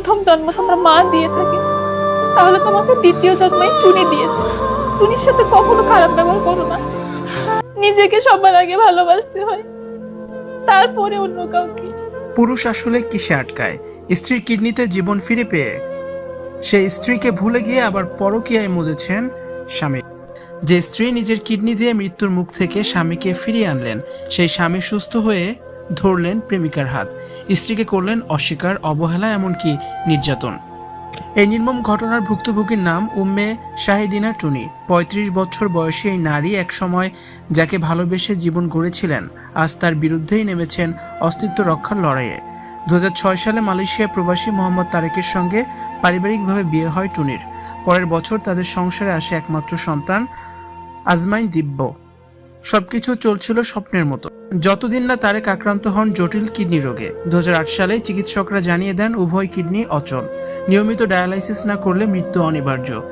প্রথম জন্ম তোমরা মা দিয়ে থাকে, তাহলে তোমাকে দ্বিতীয় জন্মে টুনি দিয়েছে। টুনির সাথে কখনো খারাপ ব্যবহার করো না। নিজেকে সবার আগে ভালোবাসতে হয়, তারপরে অন্য কাউকে। পুরুষ আসলে কিসে আটকায়? স্ত্রীর কিডনিতে জীবন ফিরে পেয়ে, সে স্ত্রীকে ভুলে গিয়ে আবার পরকীয়ায় মজেছেন স্বামী। যে স্ত্রী নিজের কিডনি দিয়ে মৃত্যুর মুখ থেকে স্বামীকে ফিরিয়ে আনলেন, সেই স্বামী সুস্থ হয়ে ধরলেন প্রেমিকার হাত। স্ত্রীকে করলেন অস্বীকার, অবহেলা, এমনকি নির্যাতন। এই নির্মম ঘটনার ভুক্তভোগীর নাম উম্মে শাহিদিনা টুনি। ৩৫ বছর বয়সী এই নারী একসময় যাকে ভালোবেসে জীবন গড়েছিলেন, আজ তার বিরুদ্ধেই নেমেছেন অস্তিত্ব রক্ষার লড়াইয়ে। দু হাজার ছয় সালে মালয়েশিয়া প্রবাসী মোহাম্মদ তারেকের সঙ্গে পারিবারিকভাবে বিয়ে হয় টুনির। পরের বছর তাদের সংসারে আসে একমাত্র সন্তান আজমাইন দিব্য। সবকিছু চলছিল স্বপ্নের মতো। যতদিন না তারেক আক্রান্ত হন, জটিল কিডনি রোগে। দু হাজার আট সালে চিকিৎসকরা জানিয়ে দেন, উভয় কিডনি অচল। নিয়মিত ডায়ালাইসিস না করলে মৃত্যু অনিবার্য।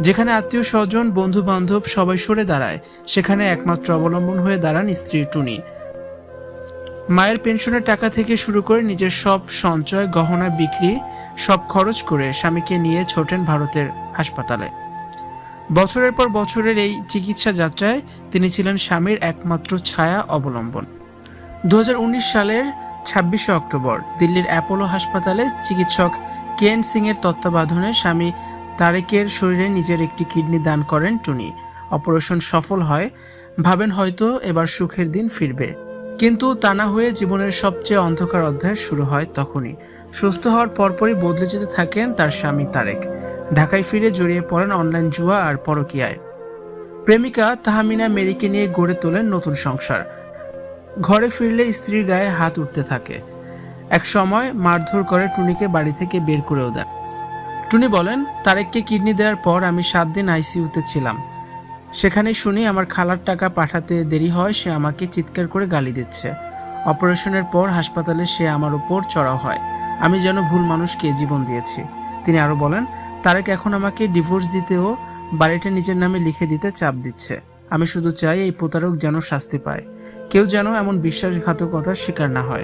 যেখানে আত্মীয় স্বজন বন্ধু বান্ধব সবাই সরে দাঁড়ায়, সেখানে একমাত্র অবলম্বন হয়ে দাঁড়ান স্ত্রী টুনি। মায়ের পেনশনের টাকা থেকে শুরু করে নিজের সব সঞ্চয়, গহনা বিক্রি, সব খরচ করে স্বামীকে নিয়ে ছোটেন ভারতের হাসপাতালে। বছরের পর বছরের এই চিকিৎসা যাত্রায় তিনি ছিলেন স্বামীর একমাত্র ছায়া অবলম্বন। দু হাজার উনিশ সালের ছাব্বিশে অক্টোবর দিল্লির অ্যাপোলো হাসপাতালে চিকিৎসক কেন সিং এর তত্ত্বাবধানে স্বামী তারেকের শরীরে নিজের একটি কিডনি দান করেন টুনি। অপারেশন সফল হয়, ভাবেন হয়তো এবার সুখের দিন ফিরবে। কিন্তু তা না হয়ে জীবনের সবচেয়ে অন্ধকার অধ্যায় শুরু হয় তখনই। সুস্থ হওয়ার পরপরই বদলে যেতে থাকেন তার স্বামী তারেক। ঢাকায় ফিরে জড়িয়ে পড়েন অনলাইন জুয়া আর পরকিয়ায়। প্রেমিকা তাহামিনা মেরিকে নিয়ে গড়ে তোলেন নতুন সংসার। ঘরে ফিরলে স্ত্রীর গায়ে হাত উঠতে থাকে। এক সময় মারধর করে টুনিকে বাড়ি থেকে বের করেও দেন। টুনি বলেন, তারেককে কিডনি দেওয়ার পর আমি সাত দিন আইসিইউতে ছিলাম। সেখানে শুনি আমার খালার টাকা পাঠাতে দেরি হয়, সে আমাকে চিৎকার করে গালি দিচ্ছে। অপারেশনের পর হাসপাতালে সে আমার উপর চড়াও হয়। আমি যেন ভুল মানুষকে জীবন দিয়েছি। তিনি আরও বলেন তারেক এখন আমাকে ডিভোর্স দিতেও বাড়িটা নিজের নামে লিখে দিতে চাপ দিচ্ছে। আমি শুধু চাই এই প্রতারক যেন শাস্তি পায়। কেউ যেন এমন বিশ্বাসঘাতকতার শিকার না হয়।